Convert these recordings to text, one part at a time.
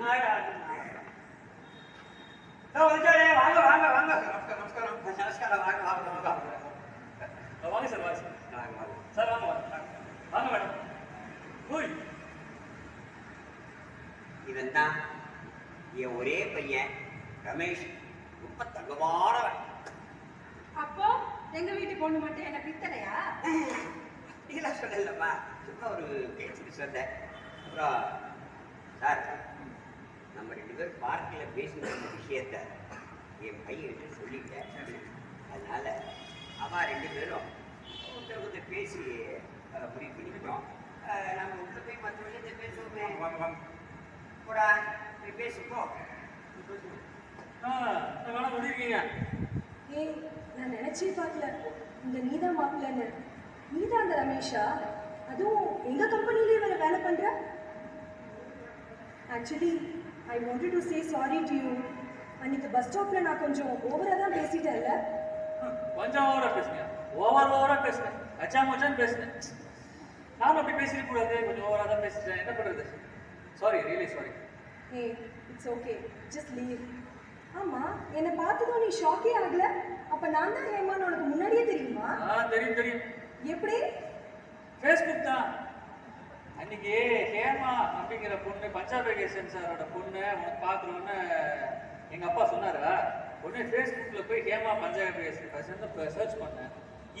வாங்க வாங்க வாங்க நமஸ்காரம் நமஸ்காரம் நமஸ்காரம் வாங்க வாங்க வாங்க வாங்க சார் வாங்க சார் வாங்க வாங்க வாங்க மேடம் ஓய் இவன் தான் என் ஒரே பையன் ரமேஷ் ரொம்ப தங்கமானவன் அப்போ எங்க வீட்டு பொண்ணு மட்டும் என்ன பித்தளையா இதெல்லாம் சொல்லலம்மா. சும்மா ஒரு பேச்சுக்கு சொன்னேன். அப்புறம் சார் நம்ம ரெண்டு பேரும் பார்க்கில் பேசின இந்த விஷயத்த என் பையன்கிட்ட சொல்லிட்டேன். அதனால அவன் ரெண்டு பேரும் ஒருத்தர் ஒருத்தர் பேசி முடிவு பண்ணிக்கிட்டோம். அஹ், நம்ம உள்ள போய் மற்ற விஷயத்தை பேசுவோமே. கூட போய் பேசிப்போம் ஆ வேணா முடியிருக்கீங்க ஏய் நான் நினைச்சே பார்க்கல. இந்த நீதா மாப்பிள்ளன்னு. நீதா அந்த ரமேஷா. அதுவும் எங்க கம்பெனிலேயே வேற வேலை பண்ற? Actually I wanted to say sorry to you அன்னைக்கு பஸ் ஸ்டாப்ல நான் கொஞ்சம் ஓவரா தான் பேசிட்டேன்ல. கொஞ்சம் ஓவரா பேசுங்க. ஓவர் ஓவரா பேசுங்க. அச்சா மச்சான் பேசுனேன் நானும் அப்படி பேசிக்க கூடாது. கொஞ்சம் ஓவரா தான் பேசிட்டேன். என்ன பண்றது? Sorry really sorry hey it's okay just leave ஆமா என்னை பார்த்ததும் நீ ஷாக்கே ஆகல. அப்ப நான் தான் ஹேமான்னு உனக்கு முன்னாடியே தெரியுமா? ஆ தெரியும் தெரியும். எப்படி? ஃபேஸ்புக் தான். அன்னைக்கு ஹேமா அப்படிங்கிற பொண்ணு பஞ்சாப் ஏகேசன் சாரோட பொண்ணு உனக்கு பார்க்குறோன்னு எங்க அப்பா சொன்னாரா. உடனே ஃபேஸ்புக்ல போய் ஹேமா பஞ்சாப் ஏகேசன் சர்ச் பண்ணேன்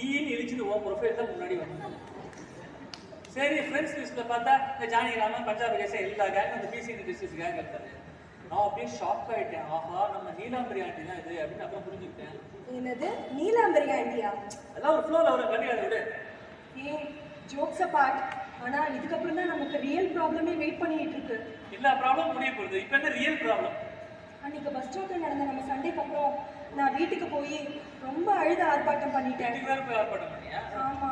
ஈன்னு இழிச்சுட்டு உன் ப்ரொஃபைல் தான் முன்னாடி வந்து சரி ஃப்ரெண்ட்ஸ் லிஸ்ட்ல பார்த்தா இந்த ஜானி ராமன் பஞ்சாப் ஏகேசன் எல்லா கேங் அந்த பிசி டிஸ்ட்ரிக்ட் கேங் இருக்காரு. நான் அப்படியே ஷாக் ஆயிட்டேன். ஆஹா நம்ம நீலாம்பரி ஆண்டி தான் இது அப்படின்னு அப்புறம் புரிஞ்சுக்கிட்டேன். என்னது? நீலாம்பரி ஆண்டியா அதெல்லாம் ஒரு ஃப்ளோவில் வரும். வண்டி அதை விடு ஜோக்ஸ் அபார்ட் ஆனா இதுக்கப்புறம் தான் நமக்கு ரியல் ப்ராப்ளமே வெயிட் பண்ணிட்டு இருக்கு. எல்லா ப்ராப்ளம் முடிய போகுது இப்போ என்ன ரியல் ப்ராப்ளம் அன்னைக்கு பஸ் ஸ்டாப்ல நடந்த நம்ம சண்டைக்கு அப்புறம் நான் வீட்டுக்கு போய் ரொம்ப அழுத ஆர்ப்பாட்டம் பண்ணிட்டேன். ஆர்ப்பாட்டம் பண்ணியா? ஆமா.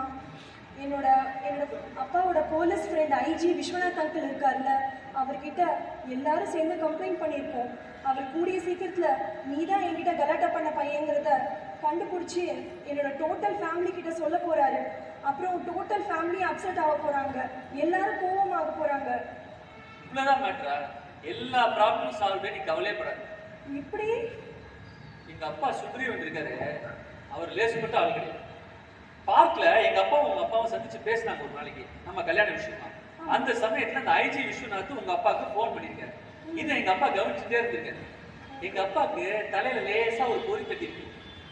என்னோட என்னோட அப்பாவோட police friend IG Viswanath uncle இருக்கார்ல அவர்கிட்ட எல்லாரும் சேர்ந்து கம்ப்ளைண்ட் பண்ணியிருக்கோம். அவர் கூடிய சீக்கிரத்துல நீ தான் என்கிட்ட கலாட்டா பண்ண பையங்கிறத கண்டுபிடிச்சி என்னோட டோட்டல் ஃபேமிலி கிட்ட சொல்ல போறாரு. அப்புறம் டோட்டல் ஃபேமிலி அப்செட் ஆக போறாங்க. எல்லாரும் கோவமாக போறாங்க. இவ்வளவுதான் மேட்ரா எல்லா ப்ராப்ளமும் சால்வ் பண்ணி கவலையப்படாது. இப்படி எங்க அப்பா சுக்ரீவன் இருக்காரு அவர் லேசுப்பட்ட ஆள் கிடையாது. பார்க்ல எங்க அப்பாவும் உங்க அப்பாவும் சந்திச்சு பேசினாங்க ஒரு நாளைக்கு. நம்ம கல்யாண விஷயமா. அந்த சமயத்துல அந்த ஐஜி விஸ்வநாத் உங்க அப்பாவுக்கு ஃபோன் பண்ணிருக்காரு இதை எங்க அப்பா கவனிச்சுட்டே இருந்திருக்காரு. எங்க அப்பாவுக்கு தலையில லேசா ஒரு பொறி கட்டி இருக்கு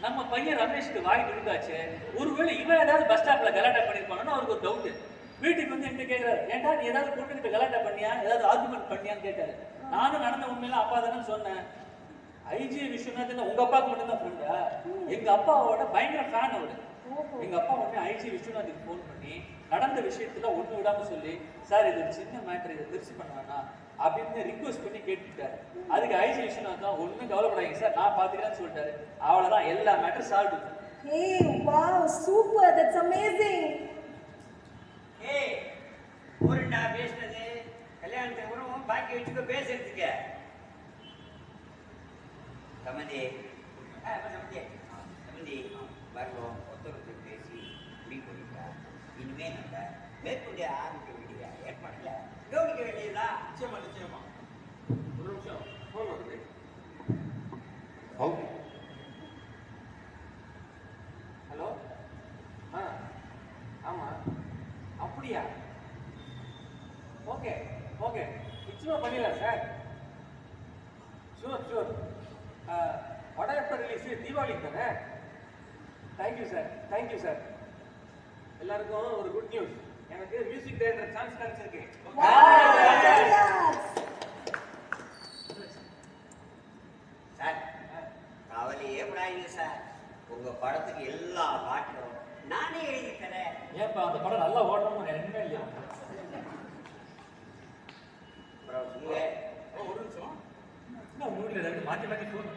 நம்ம பையன் ரமேஷ்க்கு வாய் விழுந்தாச்சு ஒருவேளை இவன் ஏதாவது பஸ் ஸ்டாப்ல கலாட்டா பண்ணிருப்பானு அவருக்கு ஒரு டவுட் வீட்டுக்கு வந்து என்கிட்ட கேக்குறாரு ஏன்டா நீ ஏதாவது பொண்ணுகிட்ட கலாட்டா பண்ணியா? ஏதாவது ஆர்குமெண்ட் பண்ணியான்னு கேட்டாரு. நானும் நடந்த உண்மையில அப்பா தானே சொன்னேன். ஐஜி விஸ்வநாத் உங்க அப்பாவுக்கு மட்டும் தான் ஃப்ரெண்டா எங்க அப்பாவோட பயங்கர ஃபேன் அவரு. எங்க அப்பா உடனே ஐஜி விஸ்வநாத்துக்கு ஃபோன் பண்ணி நடந்த விஷயத்துல ஒண்ணு விடாம சொல்லி. சார் இது ஒரு சின்ன மேட்டர் இதை திருச்சி பண்ண அப்படின்னு ரிக்வஸ்ட் பண்ணி கேட்டுட்டாரு அதுக்கு ஐஜி விஸ்வநாத் தான் ஒண்ணும் கவலைப்படாதீங்க சார் நான் பாத்துக்கிறேன்னு சொல்லிட்டாரு. அவ்வளவுதான் எல்லா matter solve hey wow super that's amazing ஏய் ஊருண்டா பேசுனது கல்யாணத்துக்கு அப்புறம் பாக்கி வச்சுக்கோ பேசுறதுக்கு. சமந்தி சமந்தி ஆ, சமந்தி. வரணும் ஒருத்தருக்கு பேசி முடிவு பண்ணிட்டா இனிமே நம்ம மேற்கொண்டு ஆரம்பிக்க வேண்டிய ஏற்பாடுல கவனிக்க வேண்டியதா நிச்சயமா நிச்சயமா ஒரு நிமிஷம் ஃபோன் வருது ஹலோ ஆ ஆமா அப்படியா ஓகே ஓகே. நிச்சயமா பண்ணிடலாம் சார். ஷூர் ஷூர் படம் எப்போ ரிலீஸ் தீபாவளிக்கு தானே? தேங்க்யூ சார் தேங்க்யூ சார் எல்லாருக்கும் ஒரு குட் நியூஸ் எனக்கு மியூசிக் டைரக்டர் சான்ஸ் கிடைச்சிருக்கு. சார் கவலையே படாதீங்க சார். உங்க படத்துக்கு எல்லா பாட்டும் நானே எழுதி தரேன் ஏன்ப்பா அந்த படம் நல்லா ஓடணும்னு எண்ணமே இல்லையா? ஒரு நிமிஷம். ஏதாவது மாத்தி மாத்தி ஃபோன்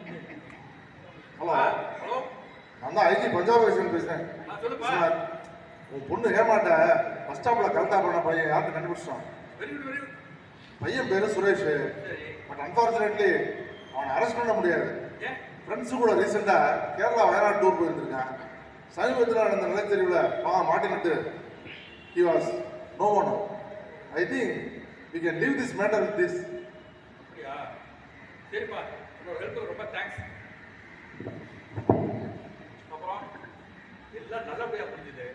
ஹலோ. ஹலோ. நான் தான் ஐஜி பஞ்சாப் சொல்லுப்பா. சார் உன் பொண்ணு ஹேமாட்ட பஸ் ஸ்டாப்ல கலந்தா பண்ண பையன் யாருக்கு கண்டுபிடிச்சிட்டான்? பையன் பேரு சுரேஷ். சரி. பட் அன்பார்ச்சுனேட்லி அவனை அரெஸ்ட் பண்ண முடியாது. ஃப்ரெண்ட்ஸு கூட ரீசெண்டாக கேரளா வயநாடு டூர் போயிருந்திருக்கான். சமீபத்தில் நடந்த நிலத்தெரிவில் பாவம் மாட்டினட்டு he was no one I think we can leave this matter with this அப்படியா? சரிப்பா. உங்களோட ஹெல்ப்புக்கு ரொம்ப தேங்க்ஸ் அப்புறம் எல்லாம் நல்லபடியா புரிஞ்சுது.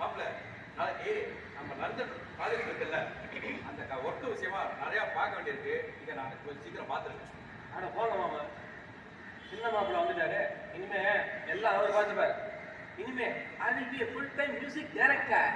மாப்பிள்ள நாளைக்கு நம்ம லண்டன் காலேஜ் இருக்குல்ல? அந்த ஒர்க் விஷயமா நிறைய பார்க்க வேண்டியிருக்கு. இதை நான் கொஞ்சம் சீக்கிரம் பார்த்துருக்கேன். ஆனா போங்க மாமா. சின்ன மாப்பிள்ள வந்துட்டாரு. இனிமே எல்லாம் அவர் பார்த்துப்பாரு. இனிமே I will be full time music director